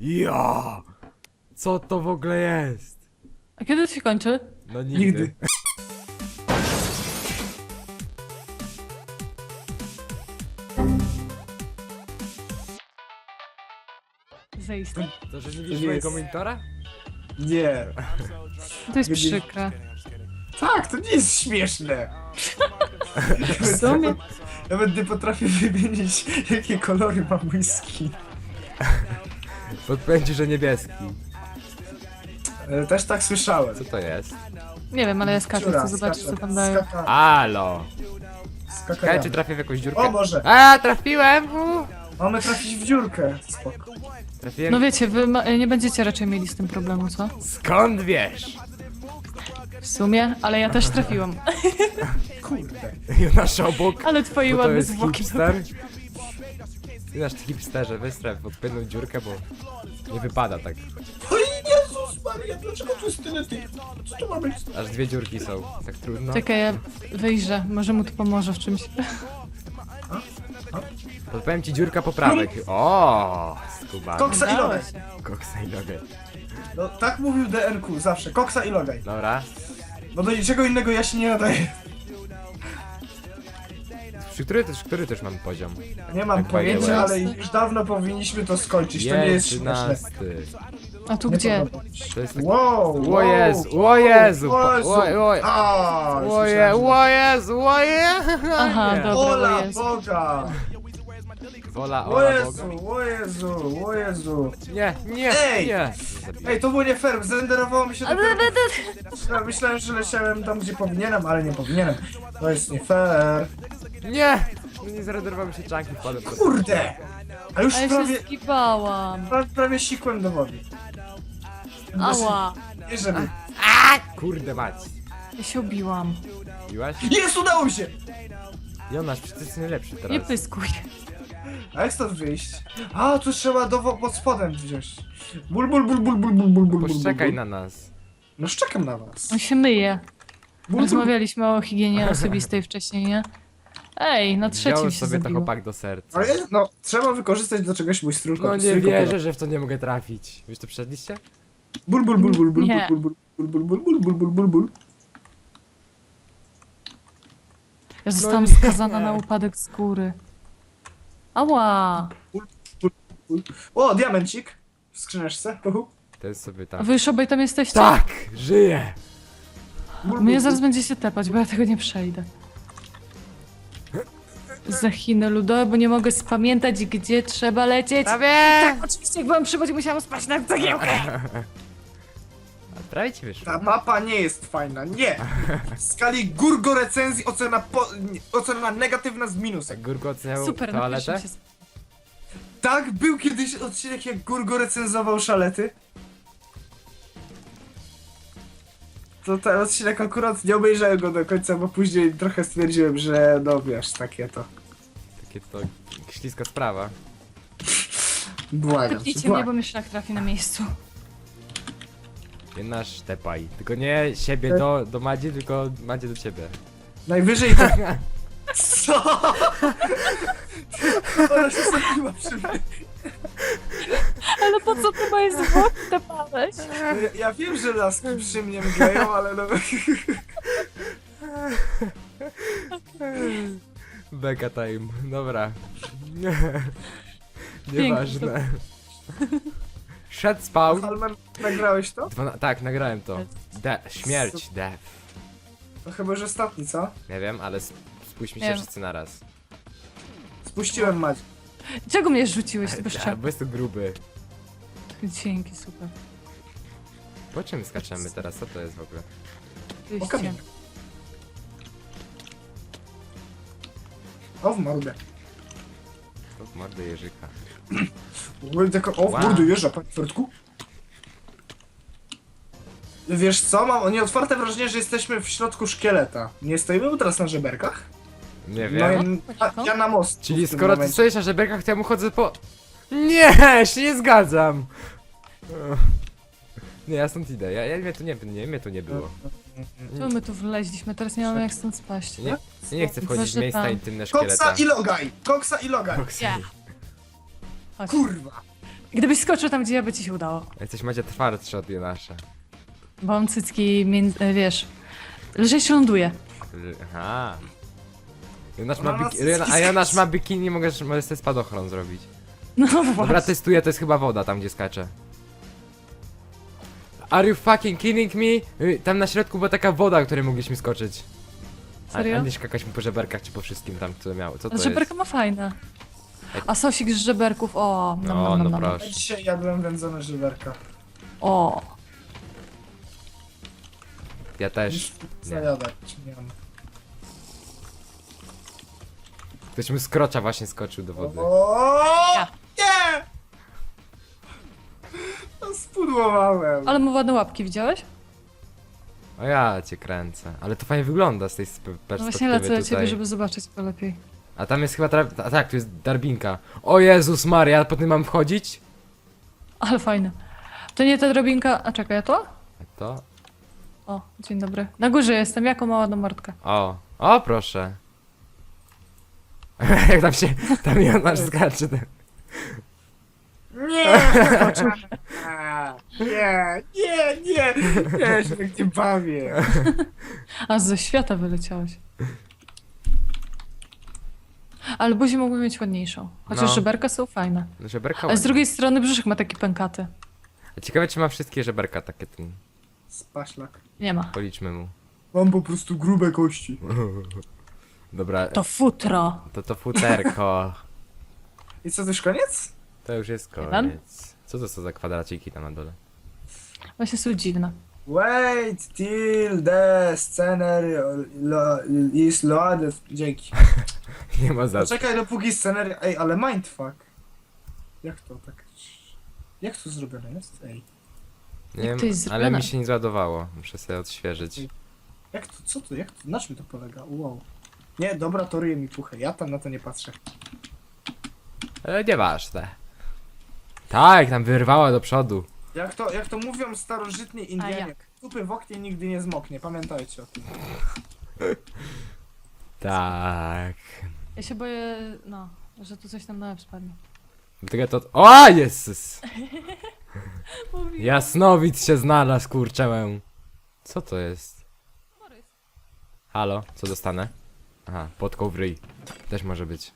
Ja! Co to w ogóle jest? A kiedy to się kończy? No nigdy. Nigdy. Zaiste. To, że nie To widzisz mojego jest- monitora? Nie. To jest przykre. Tak, to nie jest śmieszne. W sumie. Nawet nie potrafię wymienić, jakie kolory ma mój skin. Podpędzi, że niebieski. E, Też tak słyszałem. Co to jest? Nie wiem, ale ja skaczę, Dziura, chcę zobaczyć co tam daje. skaka- Alo! Czekaj, czy trafię w jakąś dziurkę? O Boże, A, trafiłem! U, mamy trafić w dziurkę. Spoko. Trafiłem. No wiecie, wy ma- nie będziecie raczej mieli z tym problemu, co? Skąd wiesz? W sumie, ale ja też trafiłam. Kurde. Nasz obok. Ale twoi Bo to ładne jest zwłoki. hipster. Ty nasz hipsterze, wystraf w odpowiednią dziurkę, bo nie wypada tak. Oj, Jezus Maria, dlaczego tu jest tyle tych? Co to ma być? Aż dwie dziurki są. Tak trudno. Czekaj, ja wyjrzę, może mu to pomoże w czymś. Podpowiem ci dziurka poprawek. O, skubany. Koksa i logaj. Koksa i nogę. No, tak mówił DNQ, zawsze. Koksa i logaj. Dobra. No do niczego innego ja się nie nadaję. Przy który też, który też mamy poziom? Nie mam Tak, pojęcia, ale już dawno powinniśmy to skończyć. To nie jest śmieszne. A tu Nie gdzie? To jest taki... Wow, O wow, Jezu, o Jezu, o Jezu. oj, oj. A, Oje, słyszałem, o Jezu, o Je... Aha, Nie. dobra. Ola o Jezu. Boga! Wola, O ola Jezu, Boga. o Jezu, o Jezu. Nie, nie, Ej! nie. Ej, to było nie fair, zrenderowało mi się dopiero... Ja Myślałem, że leciałem tam, gdzie powinienem, ale nie powinienem. To jest nie fair. Nie! No nie zrenderowały się czanki wpadłem. po- Kurde! A już A ja prawie, się skipałam. prawie, prawie sikłem do wody. Ała. Nie żeby... Kurde mać. Ja się obiłam. Biłaś? Jest, udało mi się! Jonasz, przecież ty jesteś najlepszy Nie teraz. pyskuj. A jak stąd wyjść? A, tu trzeba do, pod spodem wziąć. Bul, bul, bul, bul, bul, bul, bul, bul, bul, Poczekaj bul. na nas. No szczekam na was. On się myje. Bul, bul. Rozmawialiśmy o higienie osobistej wcześniej, nie? Ej, na trzecim się sobie to zabiło. do serca. Ale no, trzeba wykorzystać do czegoś mój strój. No nie wierzę, że w to nie mogę trafić. Wiesz to przeszliście? Bul, bul, bul, bul, bul, Nie. bul, bul, bul, bul, bul, bul, bul, bul, bul, bul. Ja zostałam nie. skazana na upadek z góry. Ała! O, diamencik. W skrzyneczce. Uhu. Ten sobie A tam. wy już obaj tam jesteście? Tak! Żyje! Bul, Mnie bul, zaraz bul. będzie się tepać, bo ja tego nie przejdę. Zachinę ludowe, bo nie mogę spamiętać, gdzie trzeba lecieć. Prawie! Oczywiście, jak byłam przy wodzie, musiałam spać na cegiełkę. A prawie ci wyszło. Ta mapa nie jest fajna, nie! W skali Gurgo recenzji ocena, po, nie, ocena negatywna z minusem. Tak Gurko oceniał Super, na toaletę? się... Tak, był kiedyś odcinek jak Gurgo recenzował szalety. To ten odcinek akurat nie obejrzałem go do końca, bo później trochę stwierdziłem, że no wiesz, takie to. Takie to śliska sprawa. Błagam. cię, Typnijcie mnie, błagam. bo mi szlak trafi na miejscu. Nie nasz tepaj. Tylko nie siebie do, do Madzi, tylko Madzie do ciebie. Najwyżej to... Co? Ona się zabiła przy mnie. Co ty moje zwłoki tepałeś? Ja, ja wiem, że laski przy mnie mdleją, ale no... Beka time. Dobra. Nieważne. Shut spawn. Halmer, nagrałeś to? Dwana tak, nagrałem to. De śmierć, death. To chyba już ostatni, co? Nie wiem, ale sp- spójrzmy się wszyscy naraz. Spuściłem Macie. Czego mnie rzuciłeś, ty bezczelny? bo jest to gruby. Dzięki, super. Po czym skaczemy teraz? Co to jest w ogóle? O Wyjście. O w mordę. To w mordę jeżyka. Oj, Tylko, o w Wow. mordę jeżdża, panie Fredku. Wiesz co, mam nieotwarte wrażenie, że jesteśmy w środku szkieleta. Nie stoimy teraz na żeberkach? Nie No, wiem. ja, ja, ja na most. Czyli w skoro ty stoisz na żeberkach, to ja mu chodzę po... Nie, się nie zgadzam. Nie, ja stąd idę. Ja, ja mnie tu nie, nie, mnie tu nie było. Czemu my tu wleźliśmy? Teraz nie mamy jak stąd spaść. Nie, ja nie chcę wchodzić w Proszę miejsca pan. intymne Koksa szkieleta. i logaj! Koksa i logaj! Ja. Chodź. Kurwa! Gdybyś skoczył tam, gdzie ja, by ci się udało. Jesteś macie twardsze od nasze. Bo mam cycki, między, e, wiesz... Lżej się ląduje. Aha. Jonasz Ona ma ma biki- cycki Jona- a Jonasz ma bikini, możesz, możesz sobie spadochron zrobić. No Dobra, właśnie. testuję, to jest chyba woda tam, gdzie skacze. Are you fucking kidding me? Y, Tam na środku była taka woda, której mogliśmy skoczyć. A, Serio? a nie skakaliśmy po żeberkach czy po wszystkim tam, co miało. Co to Żeberka ma fajne. A sosik z żeberków, o, nam, No, nam, nam, no nam. proszę. Ja dzisiaj jadłem wędzone żywerka. O, jest? Ja też. Nie. Zajadać, nie wiem. Ktoś mu z krocza właśnie skoczył do wody. O, Ja. Nie! No, Spudłowałem. ale ma ładne łapki, widziałeś? O ja cię kręcę. Ale to fajnie wygląda z tej sp- No perspektywy właśnie lecę do tutaj. ciebie, żeby zobaczyć to lepiej. A tam jest chyba, tra- a tak, tu jest darbinka. O Jezus Maria, po tym mam wchodzić? Ale fajne. To nie ta drobinka, a czekaj, a to? A to? O, dzień dobry. Na górze jestem, jako mała domortka. O, o proszę. Jak tam się, tam Jonasz skacze. ten- Nie! Nie, nie, nie! Ja się tak nie bawię. A ze świata wyleciałeś. Ale buzi mogły mieć ładniejszą. Chociaż No. żeberka są fajne. Żeberka Ale z ładnie. drugiej strony brzuszek ma takie pękaty. A Ciekawe czy ma wszystkie żeberka takie ten. Spaślak. Nie ma. Policzmy mu. Mam po prostu grube kości. Dobra, To futro. to to futerko. I co, to już koniec? To już jest koniec. Co to są za kwadraciki tam na dole? Właśnie są dziwne. Wait till the scenery lo, is loaded. Dzięki. Nie ma za co. Poczekaj dopóki scenery... Ej, ale mindfuck. Jak to tak... Jak to zrobione jest? Ej. Nie Jak wiem, jest ale zrobione? mi się nie załadowało. Muszę sobie odświeżyć. Jak to, co to, jak to, na czym to polega? Wow. Nie, dobra, toruję mi puchę, ja tam na to nie patrzę. Ale nieważne. Tak, tam wyrwała do przodu. Jak to, jak to mówią starożytni Indianie, jak? kupy w oknie nigdy nie zmoknie, pamiętajcie o tym. Tak. Ja się boję, no, że tu coś nam na łeb spadnie. Dlatego to... O, Jezus! Jasnowic się znalazł, kurczę. Co to jest? Halo, co dostanę? Aha, w ryj. Też może być.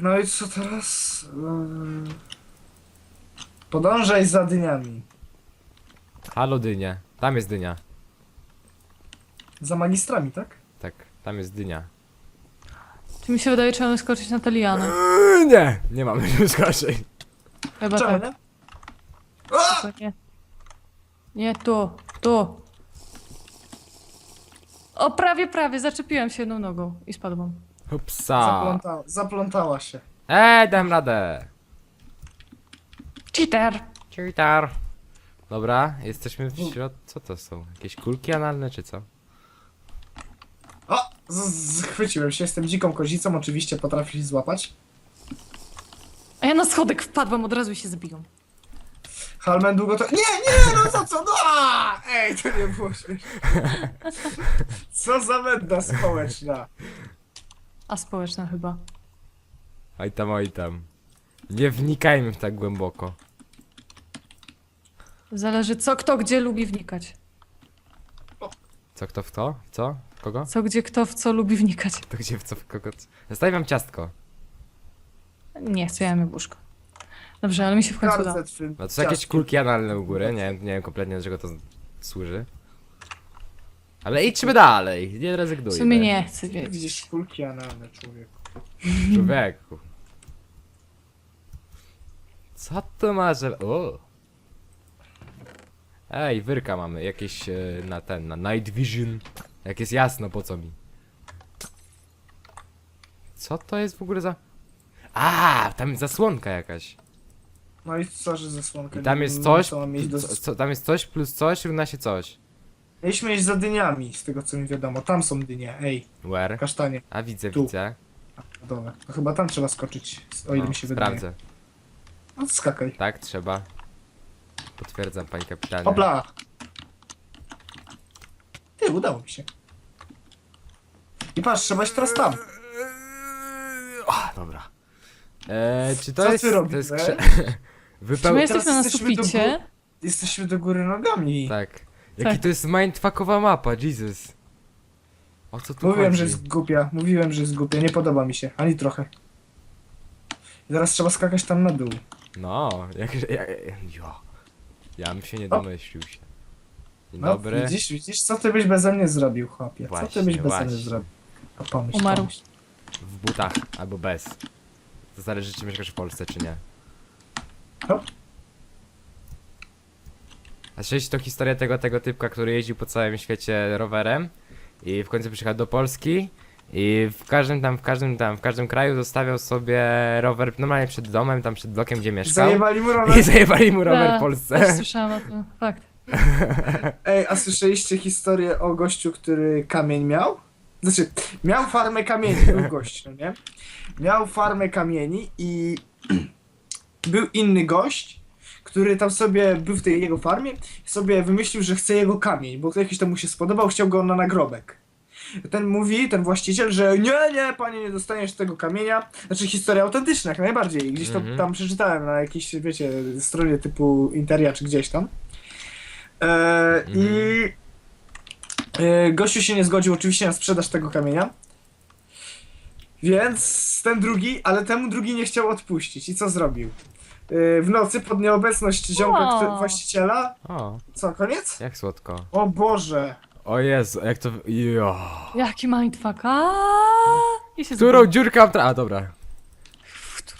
No i co teraz? Eee, Podążaj za dyniami. Halo, dynia. Tam jest dynia. Za magistrami, tak? Tak, tam jest dynia. Czy mi się wydaje, czy mamy skoczyć na tę lianę? Eee, nie, nie mamy już gorzej. Chyba Czemu tak. nie? A! Nie. Nie, tu, tu. O, prawie, prawie, zaczepiłem się jedną nogą i spadłam. Hupsa. Zaplątała, zaplątała się. Eee, dam radę. Cheater! Cheater. Dobra, jesteśmy w środku. Co to są? Jakieś kulki analne czy co? O! Z- Schwyciłem się, jestem dziką kozicą, oczywiście potrafisz złapać. A ja na schodek wpadłam, od razu się zabiją. Halmen długo to... Nie, nie, no co, co, no! A! Ej, to nie było śmieszne. Co za menda społeczna. A społeczna chyba. Oj tam, oj tam. Nie wnikajmy w tak głęboko. Zależy co kto gdzie lubi wnikać. Co kto w to? Co? W Kogo? Co gdzie kto w co lubi wnikać. To gdzie w co w kogo? Zostawiam ciastko. Nie chcę, ja mam łóżko. Dobrze, ale mi się w końcu udało. Karce twym No to są jakieś kulki analne u góry, nie, nie wiem kompletnie do czego to służy. Ale idźmy dalej, nie W rezygnujmy. sumie nie chcę wiedzieć. Widzisz kulki analne, człowieku. Człowieku. Co to ma, że... O! Ej, wyrka mamy, jakieś e, na ten, na night vision. Jak jest jasno, po co mi? Co to jest w ogóle za... A, tam jest zasłonka jakaś. No i co, że zasłonka? I tam Nie jest wiem, coś, co mam mieć do... co, co, tam jest coś plus coś równa się coś. Mieliśmy iść za dyniami, z tego co mi wiadomo. Tam są dynie, ej, Where? kasztanie, A widzę, Tu. widzę. dole. To chyba tam trzeba skoczyć, o ile No, mi się wydaje. sprawdzę. No skakaj. Tak, trzeba. Potwierdzam, panie kapitanie. Hopla! Ty, udało mi się. I patrz, trzeba iść teraz tam. O, dobra. Eee, czy to Co jest... ty to robisz, jest e? krze... Czy Wypeł... my teraz jesteśmy na jesteśmy do suficie? Jesteśmy do góry nogami. Tak. Jaki Tak. to jest mindfuckowa mapa, Jesus. O co tu Mówiłem, chodzi? że jest głupia. Mówiłem, że jest głupia. Nie podoba mi się. Ani trochę. I teraz trzeba skakać tam na dół. No, jak... jak jo. Ja bym się nie domyślił się. Dzień No, dobry. widzisz, widzisz, co ty byś beze mnie zrobił, chłopie? Co ty Właśnie, byś beze właśnie. mnie zrobił? A pomyśl, Umarł. pomyśl. W butach albo bez. To zależy czy mieszkasz w Polsce czy nie. No. A słyszeliście to historię tego, tego typka, który jeździł po całym świecie rowerem i w końcu przyjechał do Polski i w każdym tam, w każdym tam, w każdym kraju zostawiał sobie rower normalnie przed domem, tam przed blokiem, gdzie mieszkał. Zajebali mu rower. I zajebali mu rower Tak, w Polsce. Też słyszałam o tym, fakt. Ej, a słyszeliście historię o gościu, który kamień miał? Znaczy, miał farmę kamieni, był gość, no nie? Miał farmę kamieni i był inny gość, który tam sobie był w tej jego farmie i sobie wymyślił, że chce jego kamień, bo jakiś tam mu się spodobał, chciał go na nagrobek. Ten mówi, ten właściciel, że nie, nie, panie, nie dostaniesz tego kamienia. Znaczy historia autentyczna, jak najbardziej. Gdzieś to Mhm. tam przeczytałem na jakiejś, wiecie, stronie typu Interia czy gdzieś tam. E, I e, gościu się nie zgodził oczywiście na sprzedaż tego kamienia. Więc ten drugi, ale temu drugi nie chciał odpuścić. I co zrobił? E, w nocy pod nieobecność ziomka kto- właściciela. O, Co, koniec? jak słodko. O Boże! O Jezu, jak to... Jo. Jaki mindfuck, aaa! I się Którą dziurkę mam tra... A, dobra.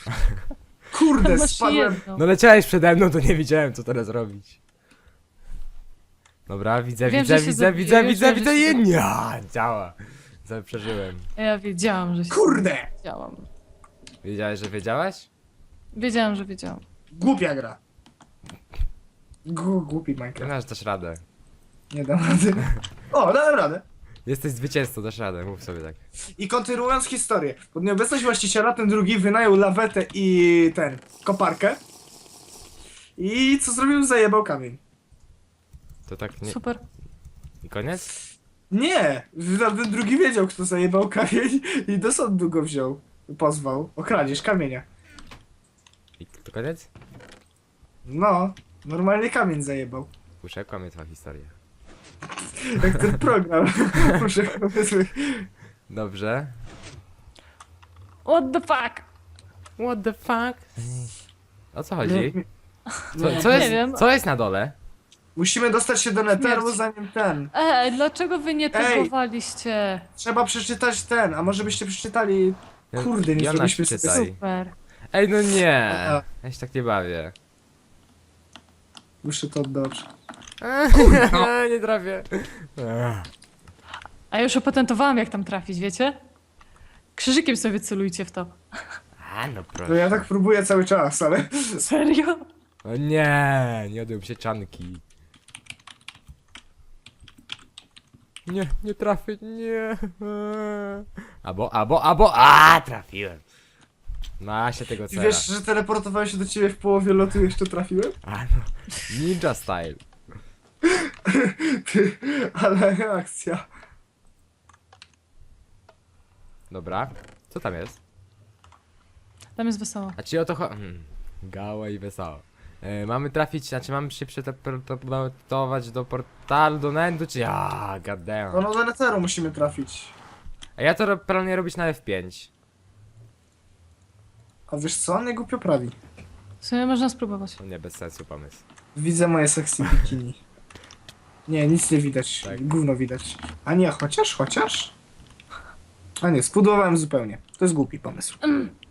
Kurde, Masz spadłem. No leciałeś przede mną, to nie wiedziałem co teraz robić. Dobra, widzę, Wiem, widzę, że się widzę, zabiję, widzę, już widzę, wiem, że widzę, się nie, nie, działa. Co przeżyłem. Ja wiedziałam, że się Kurde! wiedziałam. Wiedziałeś, że wiedziałaś? Wiedziałam, że wiedziałam. Głupia gra. Gu, głupi Nie Minecraft. masz, dasz radę. Nie dam rady. O, dałem radę. Jesteś zwycięzcą, dasz radę, mów sobie tak. I kontynuując historię. Pod nieobecność właściciela ten drugi wynajął lawetę i ten, koparkę. I co zrobił? Zajebał kamień. To tak nie... Super. I koniec? Nie! Ten drugi wiedział, kto zajebał kamień i do sądu go wziął. Pozwał. O kradzież kamienia. I to koniec? No, normalnie kamień zajebał. Kuszę, kłamie twoja historia. Jak ten program. Muszę. Dobrze. What the fuck? What the fuck? O co chodzi? Co, Nie. co, Nie jest, wiem. co jest na dole? Musimy dostać się do Netheru, Śmierć. zanim ten. Ej, dlaczego wy nie Ej. tagowaliście? Trzeba przeczytać ten, a może byście przeczytali. Kurde, nie Jonasz, zrobiliśmy sobie czytaj. Super. Ej, no nie! Ja się tak nie bawię. Muszę to oddać. nie trafię. A ja już opatentowałam, jak tam trafić, wiecie? Krzyżykiem sobie celujcie w to. A, no proszę. ja tak próbuję cały czas, ale. Serio? O nie, nie odjął się czanki. Nie, nie trafię, nie. Albo, albo, albo, a trafiłem. Ma się tego I cela. wiesz, że teleportowałem się do ciebie w połowie lotu i jeszcze trafiłem? A no, ninja style. Ty, ale akcja. Dobra, co tam jest? Tam jest wesoło. A ci o to chodzi. Hmm. Gała i wesoło. E, mamy trafić, znaczy mamy się przeteleportować do portalu, do Nendu, czy... Ja, No, goddamn. no do Netheru musimy trafić. A ja to ro- planuję robić na F5. A wiesz co? Nie głupio prawi. W sumie można spróbować. To nie, bez sensu pomysł. Widzę moje sexy bikini. Nie, nic nie widać. Tak. Gówno widać. A nie, chociaż, chociaż. A nie, spudłowałem zupełnie. To jest głupi pomysł.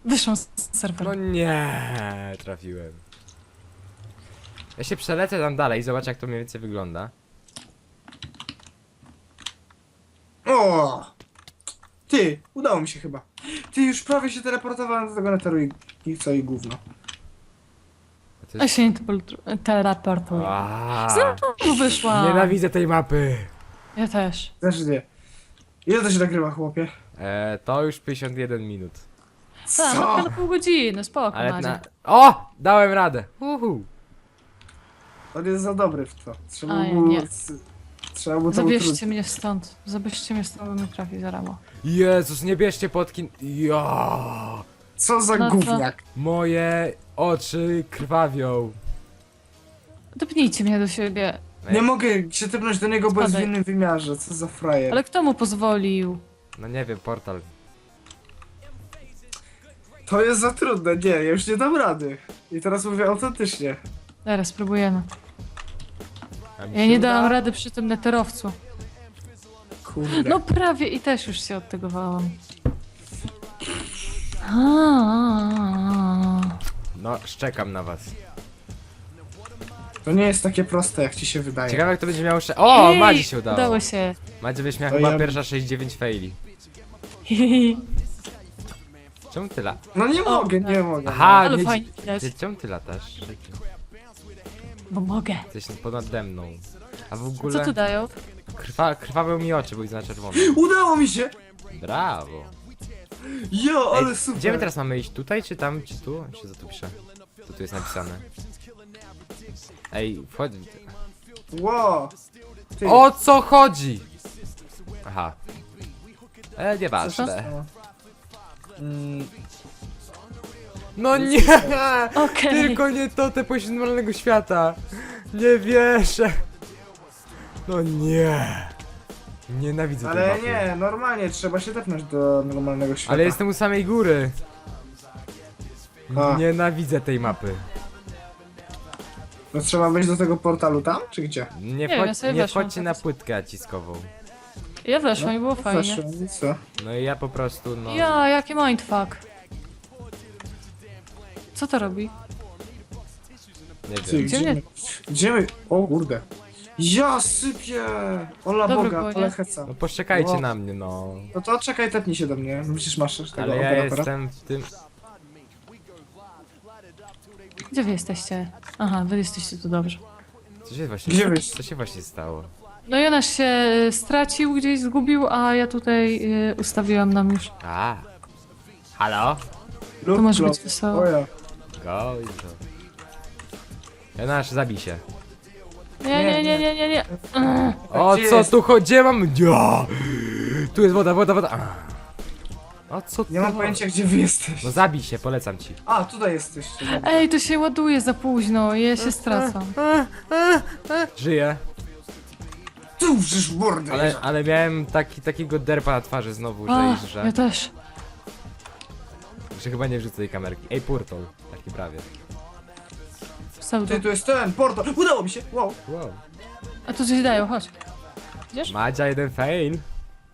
Wyszłam z serwera. No nie, trafiłem. Ja się przelecę tam dalej i zobaczę jak to mniej więcej wygląda. O! Ty, udało mi się chyba. Ty, już prawie się teleportowałem do tego Netheru i, i co, i gówno. A to jest... się teleportuję. Aaaa, Znowu wyszłam. Nienawidzę tej mapy. Ja też. Też nie. Ile to się nagrywa, chłopie? E, to już 51 minut. Tak, Co? na pół godziny, spoko, Ale Madzie. na... O! Dałem radę. Uhu. On jest za dobry w to. Trzeba mu... nie. c- Trzeba mu to utrudnić. Zabierzcie mnie stąd. Zabierzcie mnie stąd, bo mnie trafi za ramo. Jezus, nie bierzcie podkin... Ja. Co za No gówniak. Moje oczy krwawią. Dopnijcie mnie do siebie. Ej, Nie mogę się typnąć do niego, bo jest w Spadaj. innym wymiarze. Co za frajer. Ale kto mu pozwolił? No nie wiem, portal. To jest za trudne, nie, ja już nie dam rady. I teraz mówię autentycznie. Zaraz, spróbujemy. A mi Ja się nie uda? dałam rady przy tym neterowcu. Kurde. No prawie i też już się odtegowałam. No, szczekam na was. To nie jest takie proste, jak ci się wydaje. Ciekawe, jak to będzie miało sze... O, Ej, Madzi się udało. Udało się. Madzi byś miała To chyba ja- pierwsza 6-9 faili. Czemu ty la... No nie O, mogę, tak. nie mogę. Aha, Ale nie... fajnie widać, Ty, czemu ty latasz? bo mogę. Jesteś ponade mną. A w Co ogóle... tu dają? Krwa... Krwawią mi oczy, bo ich na czerwono. Udało mi się! Brawo. Jo, Ej, ale super. Gdzie my teraz mamy iść? Tutaj, czy tam, czy tu? Czy co tu pisze? Co tu jest napisane? Ej, wchodź. Ło! Ty, O co chodzi? Aha. E, co nieważne. się stało? Mm, No nie! Okej. Tylko nie to, te pośród normalnego świata. Nie wierzę. No nie. Nienawidzę tej ale mapy. nie, normalnie trzeba się tepnąć do normalnego świata. Ale jestem u samej góry. A. Nienawidzę tej mapy. No trzeba wejść do tego portalu tam, czy gdzie? Nie, Nie, wchodź, sobie nie weszłam wchodźcie na płytkę naciskową. Ja weszłam i było fajnie. Weszłem, i co? No i ja po prostu, no... Ja, jaki mindfuck. Co to robi? Nie Ty, wiem. Gdzie my, gdzie my? O kurde. Ja sypię! Ola Dobry Boga, nie? Ola Heca. No poczekajcie No. na mnie, no. No to czekaj, tepnij się do mnie. Przecież masz tego Ale ja operatora. jestem w tym... Gdzie wy jesteście? Aha, wy jesteście tu dobrze. Co się właśnie, Gdzie wyjść? co się właśnie stało? No Jonasz się stracił, gdzieś zgubił, a ja tutaj y, ustawiłam nam już. A. Halo? Lub To może klop. być wesoło. O ja. Go i to. Jonasz, zabij się. Nie, nie, nie, nie, nie, nie. O gdzie co jest? tu chodzi? Mam? Ja! Tu jest woda, woda, woda. A. O co Nie mam pojęcia, gdzie wy jesteście. No zabij się, polecam ci. A, tutaj jesteście. dobra. Ej, to się ładuje za późno, ja się stracam. Żyję. Tu wrzysz mordę. Ale, ale miałem taki, takiego derpa na twarzy znowu, że, ja że, też. że chyba nie wrzucę tej kamerki. Ej, portal. Taki prawie. Pseudo. Ty, tu jest ten portal. Udało mi się. Wow. Wow. A tu coś dają, chodź. Widzisz? Madzia jeden fail.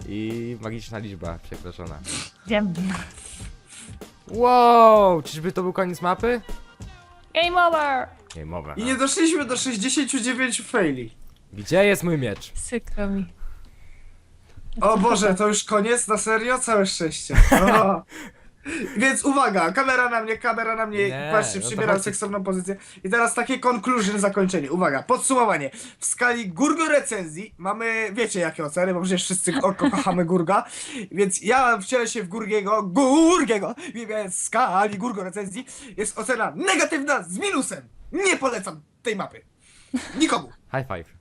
I magiczna liczba przekroczona. Wiem. Wow! Czyżby to był koniec mapy? Game over! Nie, mowa. I nie doszliśmy do 69 faili. Gdzie jest mój miecz? Sykro mi. O Boże, to już koniec? Na serio? Całe szczęście. O. Więc uwaga, kamera na mnie, kamera na mnie, Nie, patrzcie, no to przybieram chodź. seksowną pozycję. I teraz takie conclusion, zakończenie. Uwaga, podsumowanie. W skali Gurgo recenzji mamy, wiecie jakie oceny, bo przecież wszyscy ko ko kochamy Gurga. Więc ja wcielę się w Gurgiego, Gurgiego, więc w skali Gurgo recenzji jest ocena negatywna z minusem. Nie polecam tej mapy. Nikomu. High five.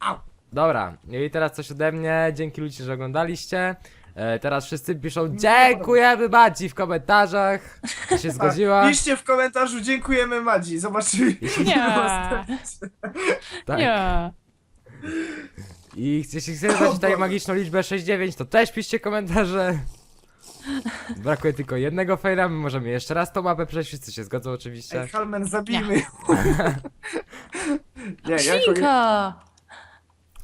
Au. Dobra, i teraz coś ode mnie. Dzięki ludzie, że oglądaliście. E, teraz wszyscy piszą dziękujemy Madzi w komentarzach. Się zgodziła? Piszcie w komentarzu, dziękujemy Madzi. Zobaczymy. Nie. Tak. Nie. I jeśli chcecie dać tutaj magiczną liczbę 69, to też piszcie komentarze. Brakuje tylko jednego faila, my możemy jeszcze raz tą mapę przejść, wszyscy się zgodzą oczywiście. Ej, Halmen, zabijmy ją. Nie. Świnka!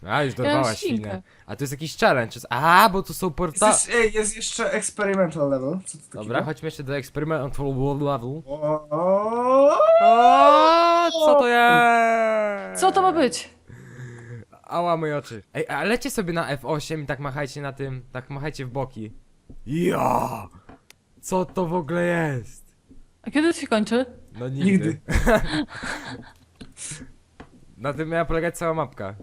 A, już Ja mam dorwała świnkę. A to jest jakiś challenge. jest- A, bo tu są porta... Jest, ej, jest jeszcze experimental level. Co to takiego? Dobra, chodźmy jeszcze do experimental level. O, O, co to jest? Co to ma być? Ała moje oczy. Ej, a lecie sobie na F8 i tak machajcie na tym, tak machajcie w boki. Ja! Co to w ogóle jest? A kiedy to się kończy? No nigdy. Nigdy. na tym miała polegać cała mapka.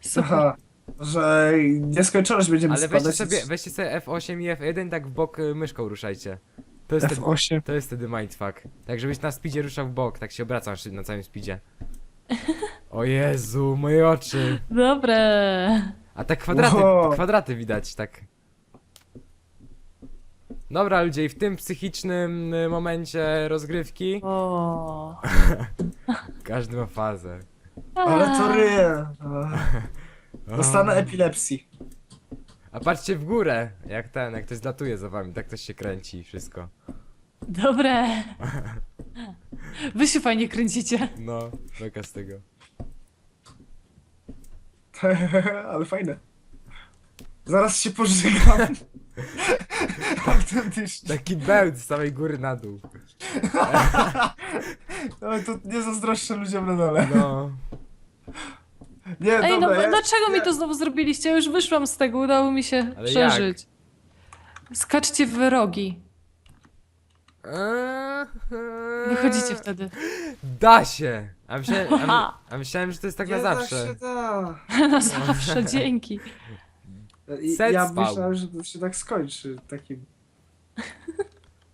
Super. Aha, że nieskończoność będziemy Ale weźcie składać. sobie, weźcie sobie F8 i F1 tak w bok y, myszką ruszajcie. To jest, wtedy, F8. to jest wtedy mindfuck. Tak żebyś na speedzie ruszał w bok, tak się obracam na całym speedzie. O Jezu, moje oczy. Dobre. A tak kwadraty, Wow. kwadraty widać, tak. Dobra ludzie, i w tym psychicznym y, momencie rozgrywki O. każdy ma fazę. Ale to ryje. Dostanę epilepsji. A patrzcie w górę, jak ten, jak ktoś zlatuje za wami, tak ktoś się kręci i wszystko. Dobre. Wy się fajnie kręcicie. No, beka z tego. Ale fajne. Zaraz się pożygam. Autentycznie. Taki bełt z samej góry na dół. Ale to nie zazdroszczę ludziom na dole. No. Nie, Ej, no dobra, ja, dlaczego mi to znowu zrobiliście? Ja już wyszłam z tego, udało mi się Ale przeżyć. Skaczcie w rogi. Wychodzicie wtedy. Da się! A myślałem, a, my- a myślałem że to jest tak nie na da zawsze. się da. Na zawsze, dzięki. I- Set Ja spał. myślałem, że to się tak skończy. Takim.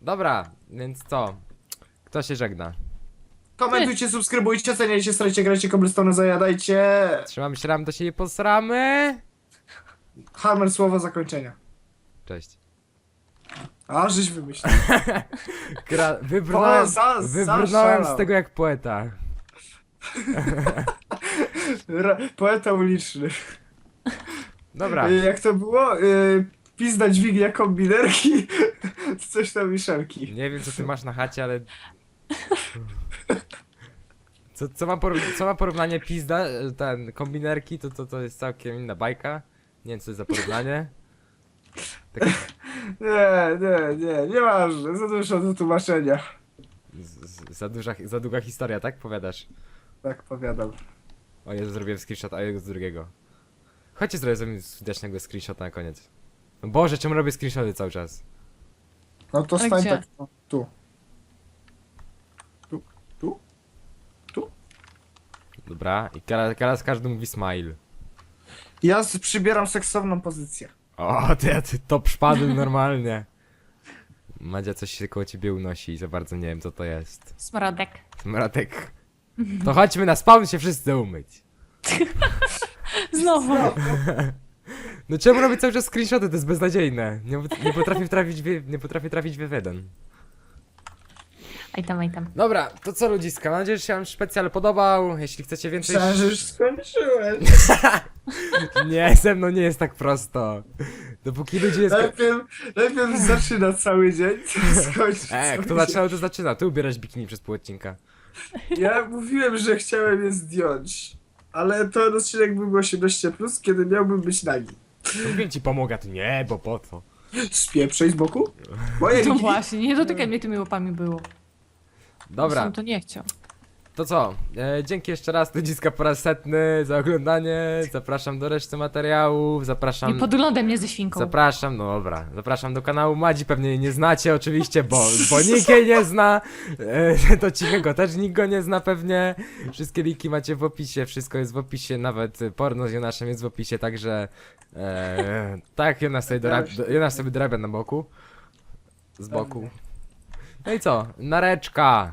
Dobra, więc co? Kto się żegna? Komentujcie, subskrybujcie, ceniajcie, starajcie, grajcie, cobblestone zajadajcie. Trzymamy się ram, to się nie posramy. Hammer słowo zakończenia. Cześć. A, żeś wymyślił. Gra, wybrnąłem, O, za- wybrnąłem z tego jak poeta. Ra- Poeta uliczny. Dobra, Y, Jak to było? Y, Pizda dźwignia kombinerki. Coś tam Miszelki. nie wiem co ty masz na chacie, ale... Co, co, ma poró- co ma porównanie pizda, e, ten, kombinerki, to, to, to jest całkiem inna bajka. Nie wiem co jest za porównanie. Tak, Nie, nie, nie, nieważne. Za dużo do tłumaczenia. z, z, za, duża, za długa historia, tak powiadasz? Tak powiadam. O Jezu, zrobiłem screenshot, a jego z drugiego. Chodźcie zrobię sobie wdzięcznego screenshota na koniec. No Boże, czemu robię screenshoty cały czas? No to stań gdzie? tak. Tu, tu. Dobra, i teraz, teraz każdy mówi smile. Ja z- przybieram seksowną pozycję. O, ty, ty top szpadł normalnie. Madzia coś się koło ciebie unosi i za bardzo nie wiem co to jest. Smrodek. Smratek. To chodźmy na spawn się wszyscy umyć. Znowu. No czemu robię cały czas screenshoty? To jest beznadziejne. Nie, nie potrafię trafić w, nie potrafię trafić w jeden. Aj tam, aj tam. Dobra, to co ludziska, mam nadzieję, że się wam specjal podobał. Jeśli chcecie więcej... Myślałem, że już skończyłeś. Nie, ze mną nie jest tak prosto. Dopóki ludzie jest... Najpierw, najpierw zaczyna cały dzień, skończy E, cały kto zaczynał, to zaczyna. Ty ubierać bikini przez pół odcinka. Ja mówiłem, że chciałem je zdjąć. Ale ten odcinek byłby 18+, plus, kiedy miałbym być nagi. Mówię ci pomogę, to nie, bo po co? Spieprzej z boku? Moje No liki. właśnie, nie dotykaj mnie tymi łapami było. Dobra, Sam to nie chciał. to co? E, dzięki jeszcze raz, ludziska po raz setny za oglądanie. Zapraszam do reszty materiałów, zapraszam... Nie podglądaj mnie ze świnką. Zapraszam, no dobra, zapraszam do kanału Madzi, pewnie jej nie znacie oczywiście, bo, bo nikt jej nie zna, e, do cichego też nikt go nie zna pewnie, wszystkie linki macie w opisie, wszystko jest w opisie, nawet porno z Jonaszem jest w opisie, także e, tak, Jonasz sobie, dorabia, do, Jonasz sobie dorabia na boku, z boku. No i co, nareczka!